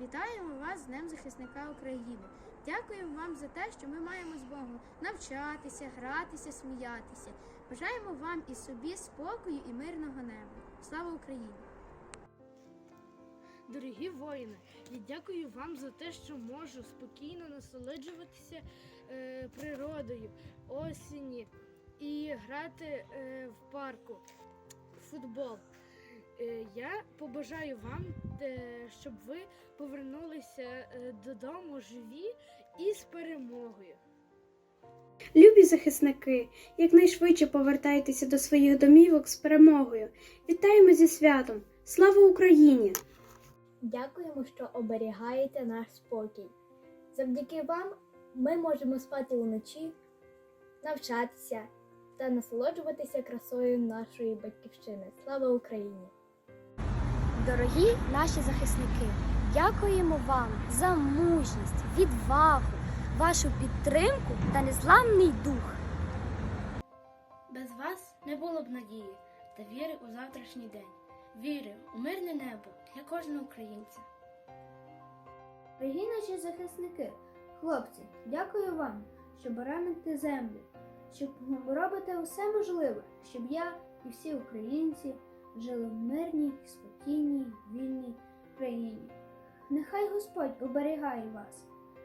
Вітаємо вас з Днем захисника України. Дякуємо вам за те, що ми маємо змогу навчатися, гратися, сміятися. Бажаємо вам і собі спокою і мирного неба. Слава Україні! Дорогі воїни, я дякую вам за те, що можу спокійно насолоджуватися е, природою, осінні і грати е, в парку в футбол. Е, я побажаю вам, щоб ви повернулися е, додому живі і з перемогою. Любі захисники, якнайшвидше повертайтеся до своїх домівок з перемогою. Вітаємо зі святом! Слава Україні! Дякуємо, що оберігаєте наш спокій. Завдяки вам ми можемо спати уночі, навчатися та насолоджуватися красою нашої батьківщини. Слава Україні! Дорогі наші захисники, дякуємо вам за мужність, відвагу, вашу підтримку та незламний дух. Без вас не було б надії та віри у завтрашній день. Віри у мирне небо для кожного українця. Дорогі наші захисники, хлопці, дякую вам, що бороните землю, що робите усе можливе, щоб я і всі українці жили в мирній, спокійній, вільній країні. Нехай Господь оберігає вас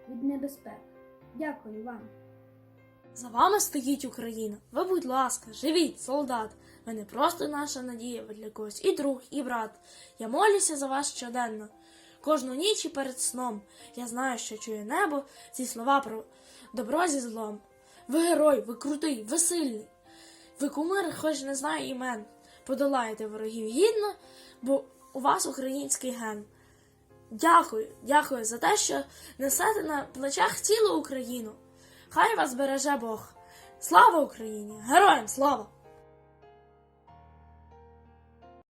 від небезпек. Дякую вам. За вами стоїть Україна. Ви, будь ласка, живіть, солдат. Ви не просто наша надія, ви для когось і друг, і брат. Я молюся за вас щоденно. Кожну ніч і перед сном. Я знаю, що чує небо ці слова про добро зі злом. Ви герой, ви крутий, ви сильний. Ви кумир, хоч не знаю імен. Подолаєте ворогів гідно, бо у вас український ген. Дякую, дякую за те, що несете на плечах цілу Україну. Хай вас береже Бог. Слава Україні! Героям слава!